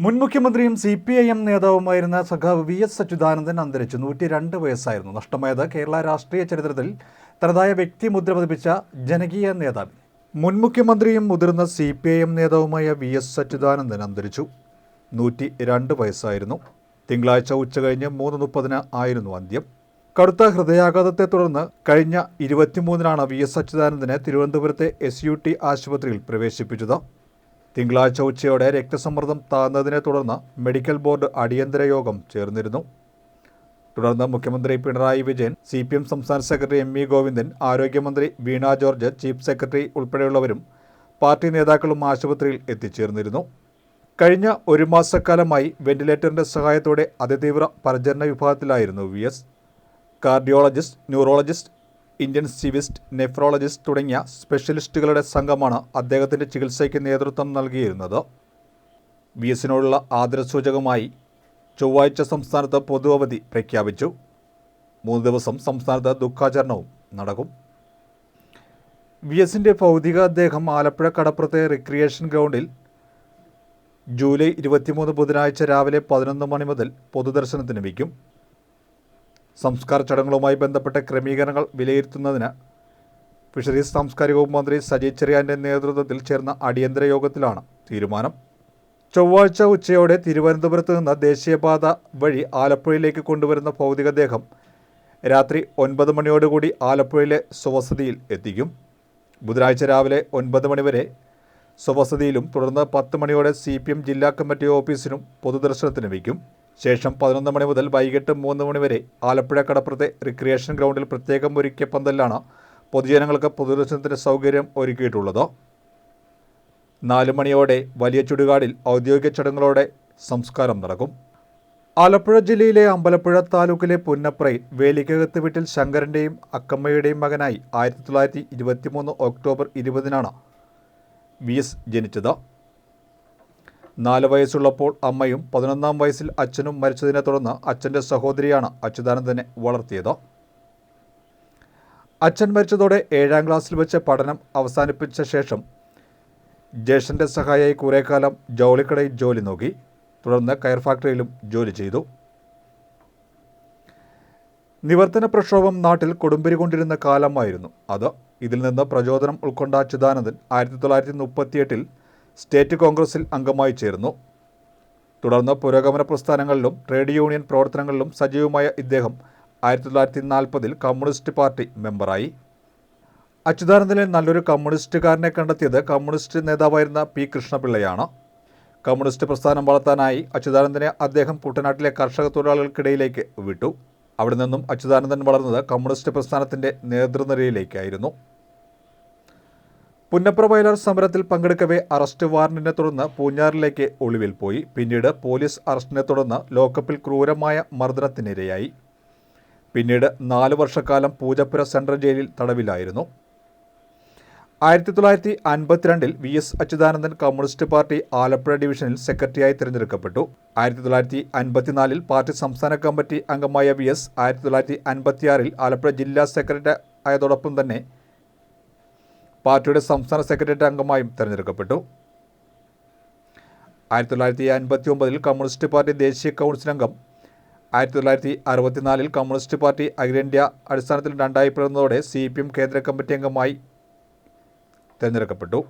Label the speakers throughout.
Speaker 1: മുൻ മുഖ്യമന്ത്രിയും C P I M നേതാവുമായിരുന്ന സഖാവ് വി എസ് അച്യുതാനന്ദൻ അന്തരിച്ചു നൂറ്റി രണ്ട് വയസ്സായിരുന്നു. നഷ്ടമായത് കേരള രാഷ്ട്രീയ ചരിത്രത്തിൽ തനതായ വ്യക്തിമുദ്ര പതിപ്പിച്ച ജനകീയ നേതാവ്. മുൻ മുഖ്യമന്ത്രിയും മുതിർന്ന സി പി ഐ എം നേതാവുമായ വി എസ് അച്യുതാനന്ദൻ അന്തരിച്ചു. നൂറ്റി രണ്ട് വയസ്സായിരുന്നു. തിങ്കളാഴ്ച ഉച്ചകഴിഞ്ഞ് മൂന്ന് മുപ്പതിന് ആയിരുന്നു അന്ത്യം. കടുത്ത ഹൃദയാഘാതത്തെ തുടർന്ന് കഴിഞ്ഞ ഇരുപത്തിമൂന്നിനാണ് വി എസ് അച്യുതാനന്ദനെ തിരുവനന്തപുരത്തെ എസ് യു ടി ആശുപത്രിയിൽ പ്രവേശിപ്പിച്ചത്. തിങ്കളാഴ്ച ഉച്ചയോടെ രക്തസമ്മർദ്ദം താഴ്ന്നതിനെ തുടർന്ന് മെഡിക്കൽ ബോർഡ് അടിയന്തര യോഗം ചേർന്നിരുന്നു. തുടർന്ന് മുഖ്യമന്ത്രി Pinarayi Vijayan C P M സംസ്ഥാന സെക്രട്ടറി എം വി ഗോവിന്ദൻ ആരോഗ്യമന്ത്രി വീണ ജോർജ് ചീഫ് സെക്രട്ടറി ഉൾപ്പെടെയുള്ളവരും പാർട്ടി നേതാക്കളും ആശുപത്രിയിൽ എത്തിച്ചേർന്നിരുന്നു. കഴിഞ്ഞ ഒരു മാസക്കാലമായി വെന്റിലേറ്ററിന്റെ സഹായത്തോടെ അതിതീവ്ര പരിചരണ വിഭാഗത്തിലായിരുന്നു V S. Cardiologist neurologist intensivist nephrologist തുടങ്ങിയ സ്പെഷ്യലിസ്റ്റുകളുടെ സംഘമാണ് അദ്ദേഹത്തിന്റെ ചികിത്സയ്ക്ക് നേതൃത്വം നൽകിയിരുന്നത്. വി എസിനോടുള്ള ആദരസൂചകമായി ചൊവ്വാഴ്ച സംസ്ഥാനത്ത് പൊതു അവധി പ്രഖ്യാപിച്ചു. മൂന്ന് ദിവസം സംസ്ഥാനത്ത് ദുഃഖാചരണവും നടക്കും. വി എസിന്റെ ഭൗതിക അദ്ദേഹം ആലപ്പുഴ കടപ്പുറത്തെ റിക്രിയേഷൻ ഗ്രൗണ്ടിൽ ജൂലൈ ഇരുപത്തിമൂന്ന് ബുധനാഴ്ച രാവിലെ പതിനൊന്ന് മണി മുതൽ പൊതുദർശനത്തിന് വയ്ക്കും. സംസ്കാര ചടങ്ങുകളുമായി ബന്ധപ്പെട്ട ക്രമീകരണങ്ങൾ വിലയിരുത്തുന്നതിന് ഫിഷറീസ് സാംസ്കാരിക മന്ത്രി സജി ചെറിയാന്റെ നേതൃത്വത്തിൽ ചേർന്ന അടിയന്തര യോഗത്തിലാണ് തീരുമാനം. ചൊവ്വാഴ്ച ഉച്ചയോടെ തിരുവനന്തപുരത്ത് നിന്ന് ദേശീയപാത വഴി ആലപ്പുഴയിലേക്ക് കൊണ്ടുവരുന്ന ഭൗതികദേഹം രാത്രി ഒൻപത് മണിയോടുകൂടി ആലപ്പുഴയിലെ സ്വവസതിയിൽ എത്തിക്കും. ബുധനാഴ്ച രാവിലെ ഒൻപത് മണിവരെ സ്വവസതിയിലും തുടർന്ന് പത്ത് മണിയോടെ സി പി എം ജില്ലാ കമ്മിറ്റി ഓഫീസിനും പൊതുദർശനത്തിന് വയ്ക്കും. ശേഷം പതിനൊന്ന് മണി മുതൽ വൈകിട്ട് മൂന്ന് മണി വരെ ആലപ്പുഴ കടപ്പുറത്തെ റിക്രിയേഷൻ ഗ്രൗണ്ടിൽ പ്രത്യേകം ഒരുക്കിയ പന്തലിലാണ് പൊതുജനങ്ങൾക്ക് പൊതുദർശനത്തിന് സൗകര്യം ഒരുക്കിയിട്ടുള്ളത്. നാല് മണിയോടെ വലിയ ചുടുകാടിൽ ഔദ്യോഗിക ചടങ്ങുകളോടെ സംസ്കാരം നടക്കും. ആലപ്പുഴ ജില്ലയിലെ അമ്പലപ്പുഴ താലൂക്കിലെ പുന്നപ്രയിൽ വേലിക്കകത്ത് വീട്ടിൽ ശങ്കരന്റെയും അക്കമ്മയുടെയും മകനായി ആയിരത്തി തൊള്ളായിരത്തി ഇരുപത്തിമൂന്ന് ഒക്ടോബർ ഇരുപതിനാണ് വി എസ് ജനിച്ചത്. നാല് വയസ്സുള്ളപ്പോൾ അമ്മയും പതിനൊന്നാം വയസ്സിൽ അച്ഛനും മരിച്ചതിനെ തുടർന്ന് അച്ഛന്റെ സഹോദരിയാണ് അച്യുതാനന്ദനെ വളർത്തിയത്. അച്ഛൻ മരിച്ചതോടെ ഏഴാം ക്ലാസ്സിൽ വെച്ച് പഠനം അവസാനിപ്പിച്ച ശേഷം ജ്യേഷ്ഠന്റെ സഹായിയായി കുറേക്കാലം കാലം ജൗളിക്കടയിൽ ജോലി നോക്കി തുടർന്ന് കയർ ഫാക്ടറിയിലും ജോലി ചെയ്തു. നിവർത്തന പ്രക്ഷോഭം നാട്ടിൽ കൊടുമ്പിരി കൊണ്ടിരുന്ന കാലമായിരുന്നു അത്. ഇതിൽ നിന്ന് പ്രചോദനം ഉൾക്കൊണ്ട അച്യുതാനന്ദൻ ആയിരത്തി തൊള്ളായിരത്തി മുപ്പത്തിയെട്ടിൽ സ്റ്റേറ്റ് കോൺഗ്രസിൽ അംഗമായി ചേർന്നു തുടർന്ന് പുരോഗമന പ്രസ്ഥാനങ്ങളിലും ട്രേഡ് യൂണിയൻ പ്രവർത്തനങ്ങളിലും സജീവമായ ഇദ്ദേഹം ആയിരത്തി തൊള്ളായിരത്തി നാൽപ്പതിൽ കമ്മ്യൂണിസ്റ്റ് പാർട്ടി മെമ്പറായി. അച്യുതാനന്ദനെ നല്ലൊരു കമ്മ്യൂണിസ്റ്റുകാരനെ കണ്ടെത്തിയത് കമ്മ്യൂണിസ്റ്റ് നേതാവായിരുന്ന പി കൃഷ്ണപിള്ളയാണ്. കമ്മ്യൂണിസ്റ്റ് പ്രസ്ഥാനം വളർത്താനായി അച്യുതാനന്ദനെ അദ്ദേഹം കുട്ടനാട്ടിലെ കർഷക തൊഴിലാളികൾക്കിടയിലേക്ക് വിട്ടു. അവിടെ നിന്നും അച്യുതാനന്ദൻ വളർന്നത് കമ്മ്യൂണിസ്റ്റ് പ്രസ്ഥാനത്തിന്റെ നേതൃനിരയിലേക്കായിരുന്നു. പുന്നപ്ര വയലാർ സമരത്തിൽ പങ്കെടുക്കവേ അറസ്റ്റ് വാറന്റിനെ തുടർന്ന് പൂഞ്ഞാറിലേക്ക് ഒളിവിൽ പോയി. പിന്നീട് പോലീസ് അറസ്റ്റിനെ തുടർന്ന് ലോക്കപ്പിൽ ക്രൂരമായ മർദ്ദനത്തിനിരയായി. പിന്നീട് നാല് വർഷക്കാലം പൂജപ്പുര സെൻട്രൽ ജയിലിൽ തടവിലായിരുന്നു. ആയിരത്തി തൊള്ളായിരത്തി അൻപത്തിരണ്ടിൽ V S Achuthanandan communist party Alappuzha ഡിവിഷനിൽ സെക്രട്ടറിയായി തിരഞ്ഞെടുക്കപ്പെട്ടു. ആയിരത്തി തൊള്ളായിരത്തി അൻപത്തിനാലിൽ പാർട്ടി സംസ്ഥാന കമ്മിറ്റി അംഗമായ വി എസ് ആയിരത്തി തൊള്ളായിരത്തി അൻപത്തിയാറിൽ ആലപ്പുഴ ജില്ലാ സെക്രട്ടറി ആയതോടൊപ്പം തന്നെ പാർട്ടിയുടെ സംസ്ഥാന സെക്രട്ടേറിയറ്റ് അംഗമായും തിരഞ്ഞെടുക്കപ്പെട്ടു. ആയിരത്തി തൊള്ളായിരത്തി അൻപത്തി ഒമ്പതിൽ കമ്മ്യൂണിസ്റ്റ് പാർട്ടി ദേശീയ കൗൺസിൽ അംഗം ആയിരത്തി തൊള്ളായിരത്തി അറുപത്തിനാലിൽ കമ്മ്യൂണിസ്റ്റ് പാർട്ടി അഖിലേന്ത്യാ അടിസ്ഥാനത്തിൽ രണ്ടായി പിറന്നതോടെ സി പി എം കേന്ദ്ര കമ്മിറ്റി അംഗമായി തിരഞ്ഞെടുക്കപ്പെട്ടു.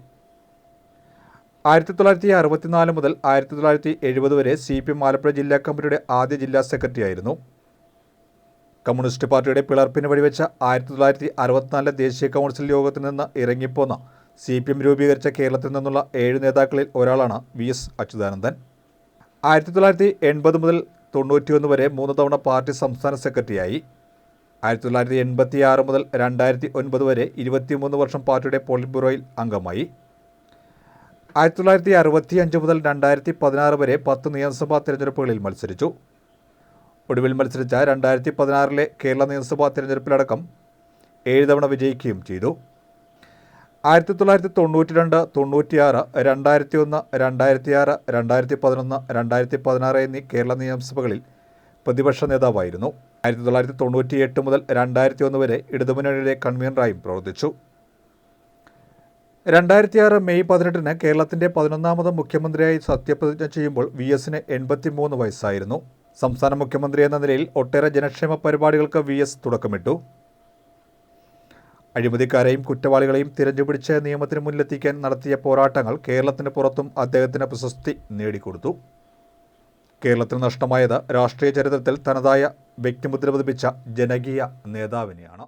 Speaker 1: ആയിരത്തി തൊള്ളായിരത്തി അറുപത്തിനാല് മുതൽ ആയിരത്തി തൊള്ളായിരത്തി എഴുപത് വരെ സി പി എം ആലപ്പുഴ ജില്ലാ കമ്മിറ്റിയുടെ ആദ്യ ജില്ലാ സെക്രട്ടറി ആയിരുന്നു കമ്മ്യൂണിസ്റ്റ് പാർട്ടിയുടെ പിളർപ്പിന് വഴിവെച്ച ആയിരത്തി തൊള്ളായിരത്തി അറുപത്തിനാലിലെ ദേശീയ കൗൺസിൽ യോഗത്തിൽ നിന്ന് ഇറങ്ങിപ്പോന്ന സി പി എം രൂപീകരിച്ച കേരളത്തിൽ നിന്നുള്ള ഏഴ് നേതാക്കളിൽ ഒരാളാണ് വി എസ് അച്യുതാനന്ദൻ. ആയിരത്തി തൊള്ളായിരത്തി എൺപത് മുതൽ തൊണ്ണൂറ്റിയൊന്ന് വരെ മൂന്ന് തവണ പാർട്ടി സംസ്ഥാന സെക്രട്ടറിയായി. ആയിരത്തി തൊള്ളായിരത്തി എൺപത്തി ആറ് മുതൽ രണ്ടായിരത്തി ഒൻപത് വരെ ഇരുപത്തിമൂന്ന് വർഷം പാർട്ടിയുടെ പോളിറ്റ് ബ്യൂറോയിൽ അംഗമായി. ആയിരത്തി തൊള്ളായിരത്തി അറുപത്തി അഞ്ച് മുതൽ രണ്ടായിരത്തി പതിനാറ് വരെ പത്ത് നിയമസഭാ തിരഞ്ഞെടുപ്പുകളിൽ മത്സരിച്ചു. ഒടുവിൽ മത്സരിച്ച രണ്ടായിരത്തി പതിനാറിലെ കേരള നിയമസഭാ തിരഞ്ഞെടുപ്പിലടക്കം ഏഴ് തവണ വിജയിക്കുകയും ചെയ്തു. ആയിരത്തി തൊള്ളായിരത്തി തൊണ്ണൂറ്റി രണ്ട് തൊണ്ണൂറ്റിയാറ് രണ്ടായിരത്തി ഒന്ന് രണ്ടായിരത്തി ആറ് രണ്ടായിരത്തി പതിനൊന്ന് രണ്ടായിരത്തി പതിനാറ് എന്നീ കേരള നിയമസഭകളിൽ പ്രതിപക്ഷ നേതാവായിരുന്നു. ആയിരത്തി തൊള്ളായിരത്തി തൊണ്ണൂറ്റി എട്ട് മുതൽ രണ്ടായിരത്തി ഒന്ന് വരെ ഇടതുമുന്നണിയുടെ കൺവീനറായും പ്രവർത്തിച്ചു. രണ്ടായിരത്തി ആറ് മെയ് പതിനെട്ടിന് കേരളത്തിന്റെ പതിനൊന്നാമത് മുഖ്യമന്ത്രിയായി സത്യപ്രതിജ്ഞ ചെയ്യുമ്പോൾ വി എസിന് എൺപത്തിമൂന്ന് വയസ്സായിരുന്നു. സംസ്ഥാന മുഖ്യമന്ത്രി എന്ന നിലയിൽ ഒട്ടേറെ ജനക്ഷേമ പരിപാടികൾക്ക് വി എസ് തുടക്കമിട്ടു. അഴിമതിക്കാരെയും കുറ്റവാളികളെയും തിരഞ്ഞുപിടിച്ച് നിയമത്തിന് മുന്നിലെത്തിക്കാൻ നടത്തിയ പോരാട്ടങ്ങൾ കേരളത്തിന് പുറത്തും അദ്ദേഹത്തിന് പ്രശസ്തി നേടിക്കൊടുത്തു. കേരളത്തിന് നഷ്ടമായത് രാഷ്ട്രീയ ചരിത്രത്തിൽ തനതായ വ്യക്തിമുദ്ര പതിപ്പിച്ച ജനകീയ നേതാവിനെയാണ്.